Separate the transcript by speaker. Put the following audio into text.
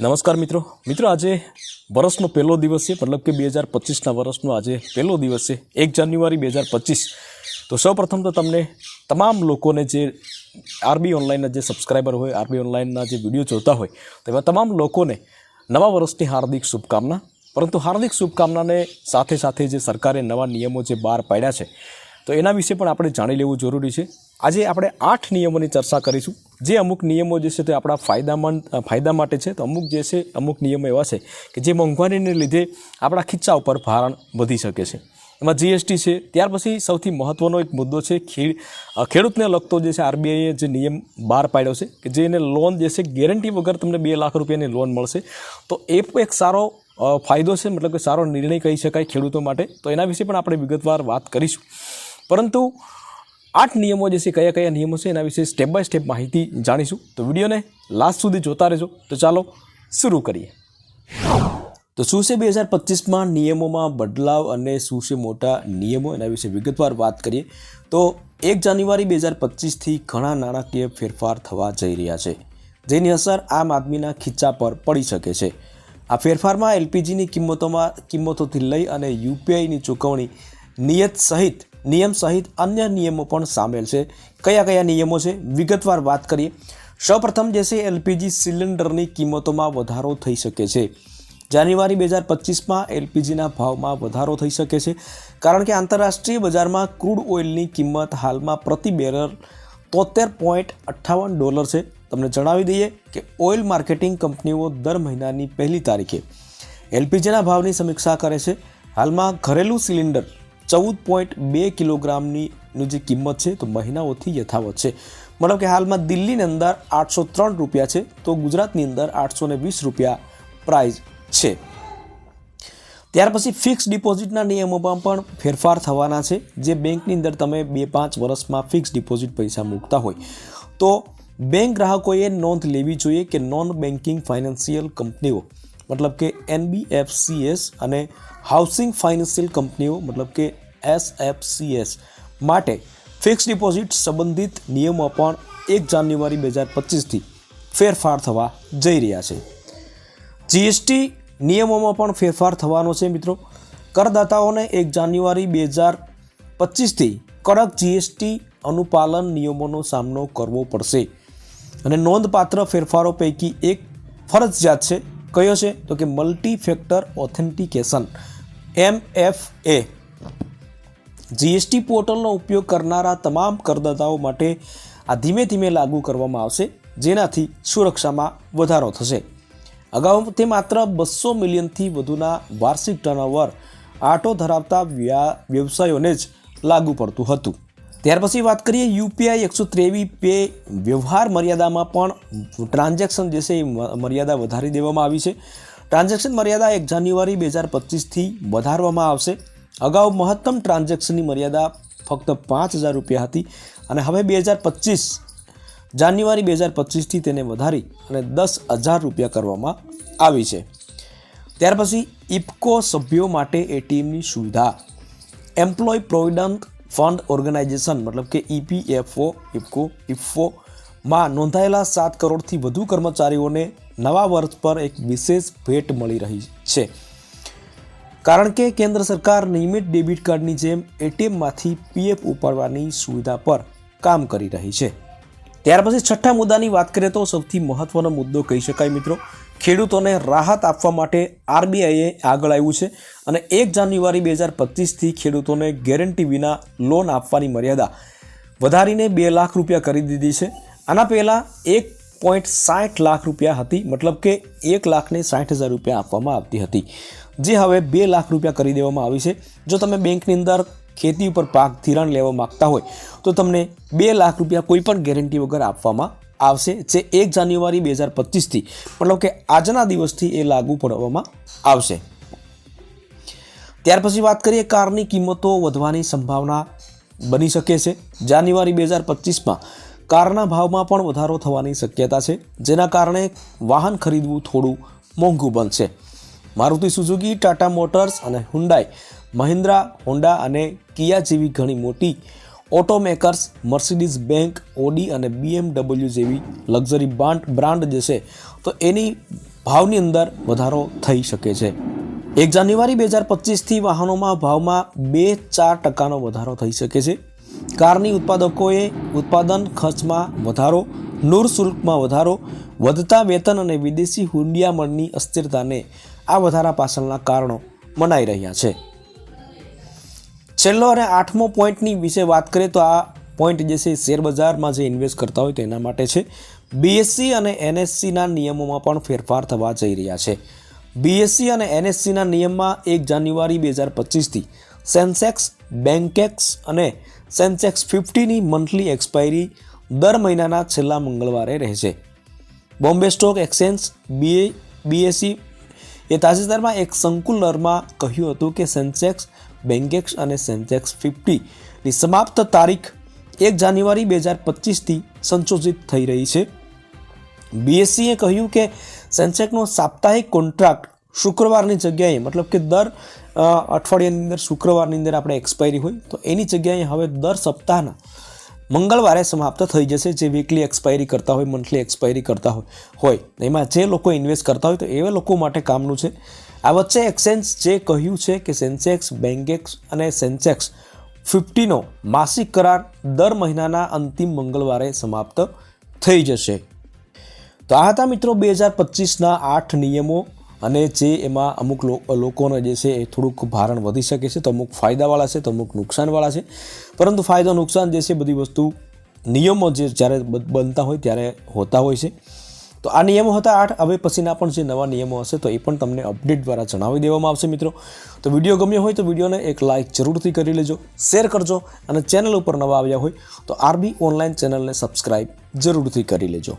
Speaker 1: નમસ્કાર મિત્રો. મિત્રો, આજે વર્ષનો પહેલો દિવસ છે, મતલબ કે બે હજાર પચીસના વર્ષનો આજે પહેલો દિવસ છે, એક જાન્યુઆરી બે હજાર પચીસ. તો સૌપ્રથમ તો તમને તમામ લોકોને જે આરબી ઓનલાઈનના જે સબસ્ક્રાઈબર હોય, આરબી ઓનલાઈનના જે વીડિયો જોતા હોય તેવા તમામ લોકોને નવા વર્ષની હાર્દિક શુભકામના. પરંતુ હાર્દિક શુભકામનાને સાથે સાથે જે સરકારે નવા નિયમો જે બહાર પાડ્યા છે, તો એના વિશે પણ આપણે જાણી લેવું જરૂરી છે. આજે આપણે આઠ નિયમોની ચર્ચા કરીશું. જે અમુક નિયમો જે છે તે આપણા ફાયદામાં ફાયદા માટે છે. તો અમુક જે છે, અમુક નિયમો એવા છે કે જે મોંઘવારીને લીધે આપણા ખિસ્સા ઉપર ભારણ વધી શકે છે. એમાં જીએસટી છે. ત્યાર પછી સૌથી મહત્ત્વનો એક મુદ્દો છે ખેડૂતને લગતો જે છે આરબીઆઈએ જે નિયમ બહાર પાડ્યો છે કે જે એને લોન જે છે ગેરંટી વગર તમને બે લાખ રૂપિયાની લોન મળશે. તો એ એક સારો ફાયદો છે, મતલબ કે સારો નિર્ણય કહી શકાય ખેડૂતો માટે. તો એના વિશે પણ આપણે વિગતવાર વાત કરીશું. પરંતુ આઠ નિયમો જે છે, કયા કયા નિયમો છે, એના વિશે સ્ટેપ બાય સ્ટેપ માહિતી જાણીશું. તો વિડીયોને લાસ્ટ સુધી જોતા રહેજો. તો ચાલો શરૂ કરીએ. તો શું છે બે હજાર પચીસમાં નિયમોમાં બદલાવ અને શું છે મોટા નિયમો? એના વિશે વિગતવાર વાત કરીએ. તો એક જાન્યુઆરી બે હજાર પચીસથી ઘણા નાણાકીય ફેરફાર થવા જઈ રહ્યા છે, જેની અસર આમ આદમીના ખીચ્ચા પર પડી શકે છે. આ ફેરફારમાં એલપીજીની કિંમતોમાં, કિંમતોથી લઈ અને યુપીઆઈની ચૂકવણી નિયત સહિત નિયમ સહિત અન્ય નિયમો પણ સામેલ છે. કયા કયા નિયમો છે? વિગતવાર વાત કરીએ. સૌપ્રથમ જે છે, એલપીજી સિલિન્ડરની કિંમતોમાં વધારો થઈ શકે છે. જાન્યુઆરી બે હજાર પચીસમાં એલપીજીના ભાવમાં વધારો થઈ શકે છે. કારણ કે આંતરરાષ્ટ્રીય બજારમાં ક્રૂડ ઓઇલની કિંમત હાલમાં પ્રતિ બેરલ તોતેર પોઈન્ટ અઠ્ઠાવન ડોલર છે. તમને જણાવી દઈએ કે ઓઇલ માર્કેટિંગ કંપનીઓ દર મહિનાની પહેલી તારીખે એલપીજીના ભાવની સમીક્ષા કરે છે. હાલમાં ઘરેલું સિલિન્ડર ચૌદ પોઈન્ટ બે કિલોગ્રામની જે કિંમત છે, તો મહિનાઓથી યથાવત છે. મતલબ કે હાલમાં દિલ્હીની અંદર આઠસો ત્રણ રૂપિયા છે, તો ગુજરાતની અંદર આઠસો વીસ રૂપિયા પ્રાઇસ છે. ત્યાર પછી ફિક્સ ડિપોઝિટના નિયમોમાં પણ ફેરફાર થવાના છે, જે બેંકની અંદર તમે બે પાંચ વર્ષમાં ફિક્સ ડિપોઝિટ પૈસા મૂકતા હોય. તો બેંક ગ્રાહકોએ નોંધ લેવી જોઈએ કે નોન બેન્કિંગ ફાઇનાન્સિયલ કંપનીઓ મતલબ કે એનબીએફસીએસ અને હાઉસિંગ ફાઇનાન્શિયલ કંપનીઓ મતલબ કે એસએફસીએસ માટે ફિક્સ ડિપોઝિટ સંબંધિત નિયમો પણ એક જાન્યુઆરી બે હજાર પચીસથી ફેરફાર થવા જઈ રહ્યા છે. જીએસટી નિયમોમાં પણ ફેરફાર થવાનો છે મિત્રો. કરદાતાઓને એક જાન્યુઆરી બે હજાર પચીસથી કડક જીએસટી અનુપાલન નિયમોનો સામનો કરવો પડશે. અને નોંધપાત્ર ફેરફારો પૈકી એક ફરજિયાત છે. કયો છે? તો કે multi factor authentication M F A GST પોર્ટલનો ઉપયોગ કરનારા તમામ કરદાતાઓ માટે આ ધીમે ધીમે લાગુ કરવામાં આવશે, જેનાથી સુરક્ષામાં વધારો થશે. અગાઉ તે માત્ર બસો મિલિયનથી વધુના વાર્ષિક ટર્નઓવર આટો ધરાવતા વ્યા, વ્યવસાયોને જ લાગુ પડતું હતું. ત્યાર પછી વાત કરીએ યુપીઆઈ એકસો ત્રેવીસ પે વ્યવહાર મર્યાદામાં પણ ટ્રાન્ઝેક્શન જે છે એ મર્યાદા વધારી દેવામાં આવી છે. ટ્રાન્ઝેક્શન મર્યાદા એક જાન્યુઆરી બે હજાર પચીસથી વધારવામાં આવશે. અગાઉ મહત્તમ ટ્રાન્ઝેક્શનની મર્યાદા ફક્ત પાંચ હજાર રૂપિયા હતી અને હવે બે હજાર પચીસ, જાન્યુઆરી બે હજાર પચીસથી તેને વધારી અને દસ હજાર રૂપિયા કરવામાં આવી છે. ત્યાર પછી ઇફકો સભ્યો માટે એટીએમની સુવિધા. એમ્પ્લોય પ્રોવિડન્ટ ફંડ ઓર્ગેનાઇઝેશન, મતલબ કે ઇપીએફઓ ઇફકો ઇફકોમાં નોંધાયેલા સાત કરોડથી વધુ કર્મચારીઓને નવા વર્ષ પર એક વિશેષ ભેટ મળી રહી છે. કારણ કે કેન્દ્ર સરકાર નિયમિત ડેબિટ કાર્ડની જેમ એટીએમમાંથી પીએફ ઉપાડવાની સુવિધા પર કામ કરી રહી છે. ત્યાર પછી છઠ્ઠા મુદ્દાની વાત કરીએ તો સૌથી મહત્વનો મુદ્દો કહી શકાય મિત્રો. ખેડૂતોને રાહત આપવા માટે આરબીઆઈએ આગળ આવ્યું છે અને એક જાન્યુઆરી બે હજાર પચીસથી ખેડૂતોને ગેરંટી વિના લોન આપવાની મર્યાદા વધારીને બે લાખ રૂપિયા કરી દીધી છે. આના પહેલાં એક પોઈન્ટ સાઠ લાખ રૂપિયા હતી, મતલબ કે એક લાખને સાઠ હજાર રૂપિયા આપવામાં આવતી હતી. જે હવે બે લાખ રૂપિયા કરી દેવામાં આવી છે. જો તમે બેંકની અંદર ખેતી ઉપર પાક ધિરાણ લેવા માગતા હોય, તો તમને બે લાખ રૂપિયા કોઈ પણ ગેરંટી વગર આપવામાં આવશે, જે એક જાન્યુઆરી બે હજાર પચીસથી, મતલબ કે આજના દિવસથી એ લાગુ પડવામાં આવશે. ત્યાર પછી વાત કરીએ કારની કિંમતો વધવાની સંભાવના બની શકે છે. જાન્યુઆરી બે હજાર પચીસમાં કારના ભાવમાં પણ વધારો થવાની શક્યતા છે, જેના કારણે વાહન ખરીદવું થોડું મોંઘું બનશે. મારુતિ સુઝુકી, ટાટા મોટર્સ અને હુન્ડાઈ મહિન્દ્રા, હોન્ડા અને કિયા જેવી ઘણી મોટી ઓટોમેકર્સ, મર્સિડીઝ બેંક, ઓડી અને બીએમડબલ્યુ જેવી લક્ઝરી બ્રાન્ડ બ્રાન્ડ જે છે, તો એની ભાવની અંદર વધારો થઈ શકે છે. એક જાન્યુઆરી બે હજાર પચીસથી વાહનોમાં ભાવમાં બે ચાર ટકાનો વધારો થઈ શકે છે. કારની ઉત્પાદકોએ ઉત્પાદન ખર્ચમાં વધારો, નૂર શુલ્કમાં વધારો, વધતા વેતન અને વિદેશી હુંડિયામણની અસ્થિરતાને આ વધારા પાછળના કારણો મનાઈ રહ્યા છે. છેલ્લો અને આઠમો પોઈન્ટની વિશે વાત કરીએ તો આ પોઈન્ટ જે છે શેરબજારમાં જે ઇન્વેસ્ટ કરતા હોય તેના માટે છે. બીએસસી અને એનએસસીના નિયમોમાં પણ ફેરફાર થવા જઈ રહ્યા છે. બીએસસી અને એનએસસીના નિયમમાં એક જાન્યુઆરી બે હજાર પચીસથી સેન્સેક્સ બેન્કેક્સ અને સેન્સેક્સ ફિફ્ટીની મંથલી એક્સપાયરી દર મહિનાના છેલ્લા મંગળવારે રહેશે બોમ્બે સ્ટોક એક્સચેન્જ બીએ બીએસસી એ તાજેતરમાં એક સંકુલરમાં કહ્યું હતું કે સેન્સેક્સ બેન્કેક્સ અને સેન્સેક્સ ફિફ્ટીની સમાપ્ત તારીખ એક જાન્યુઆરી બે હજાર પચીસથી સંશોધિત થઈ રહી છે. બીએસસીએ કહ્યું કે સેન્સેક્સનો સાપ્તાહિક કોન્ટ્રાક્ટ શુક્રવારની જગ્યાએ, મતલબ કે દર અઠવાડિયાની અંદર શુક્રવારની અંદર આપણે એક્સપાયરી હોય, તો એની જગ્યાએ હવે દર સપ્તાહના મંગળવારે સમાપ્ત થઈ જશે જે વીકલી એક્સપાયરી કરતા હોય મંથલી એક્સપાયરી કરતા હોય. હોય. એમાં જે લોકો ઇન્વેસ્ટ કરતા હોય, તો એવા લોકો માટે કામનું છે. આ વચ્ચે એક્સચેન્જ જે કહ્યું છે કે સેન્સેક્સ, બેંગેક્સ અને સેન્સેક્સ ફિફ્ટીનો માસિક કરાર દર મહિનાના અંતિમ મંગળવારે સમાપ્ત થઈ જશે. તો આ હતા મિત્રો બે હજાર પચીસના આઠ નિયમો અને જે એમાં અમુક લોકોને જે છે એ થોડુંક ભારણ વધી શકે છે. તો અમુક ફાયદાવાળા છે, તો અમુક નુકસાનવાળા છે. પરંતુ ફાયદો નુકસાન જે છે બધી વસ્તુ નિયમો જે જ્યારે બનતા હોય ત્યારે હોતા હોય છે. તો આ નિયમો હતા આઠ. હવે પછીના પણ જે નવા નિયમો હશે તો એ પણ તમને અપડેટ દ્વારા જણાવી દેવામાં આવશે મિત્રો. તો વીડિયો ગમ્યો હોય તો વિડીયોને એક લાઇક જરૂરથી કરી લેજો, શેર કરજો અને ચેનલ ઉપર નવા આવ્યા હોય તો આરબી ઓનલાઈન ચેનલને સબસ્ક્રાઈબ જરૂરથી કરી લેજો.